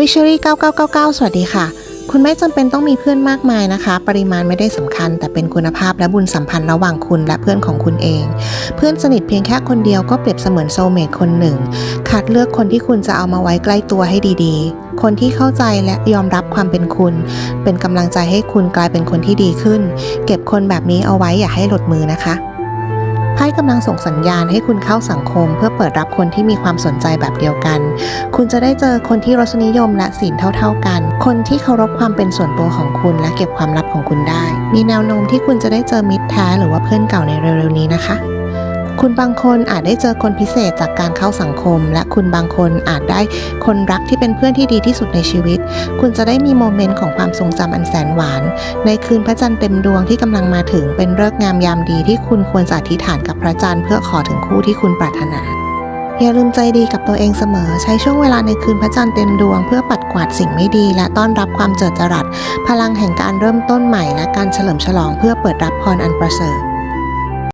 วิชรี่9999 สวัสดีค่ะ คุณไม่จำเป็นต้องมีเพื่อนมากมายนะคะ ปริมาณไม่ได้สำคัญ แต่เป็นคุณภาพและบุญสัมพันธ์ระหว่างคุณและเพื่อนของคุณเอง เพื่อนสนิทเพียงแค่คนเดียวก็เปรียบเสมือนโซเมตคนหนึ่ง คัดเลือกคนที่คุณจะเอามาไว้ใกล้ตัวให้ดีๆ คนที่เข้าใจและยอมรับความเป็นคุณ เป็นกำลังใจให้คุณกลายเป็นคนที่ดีขึ้น เก็บคนแบบนี้เอาไว้อย่าให้หลุดมือนะคะ ไพ่กำลังส่งสัญญาณให้คุณเข้าสังคม เพื่อเปิดรับคนที่มีความสนใจแบบเดียวกัน คุณจะได้เจอคนที่รสนิยมและศีลเท่า ๆกัน คนที่เคารพความเป็นส่วนตัวของคุณและเก็บความลับของคุณได้ มีแนวโน้มที่คุณจะได้เจอมิตรแท้หรือว่าเพื่อนเก่าในเร็วๆนี้นะคะ คุณบางคนอาจได้เจอคนพิเศษจากการเข้าสังคม และคุณบางคนอาจได้คนรักที่เป็นเพื่อนที่ดีที่สุดในชีวิต คุณจะได้มีโมเมนต์ของความทรงจำอันแสนหวาน ในคืนพระจันทร์เต็มดวงที่กำลังมาถึงเป็นเลิกษ์งามยามดีที่คุณควรจะอธิษฐานกับพระจันทร์เพื่อขอถึงคู่ที่คุณปรารถนาอย่าลืมใจดีกับตัวเองเสมอ ใช้ช่วงเวลาในคืนพระจันทร์เต็มดวงเพื่อปัดกวาดสิ่งไม่ดี และต้อนรับความเจิดจรัส พลังแห่งการเริ่มต้นใหม่และการเฉลิมฉลองเพื่อเปิดรับพรอันประเสริฐ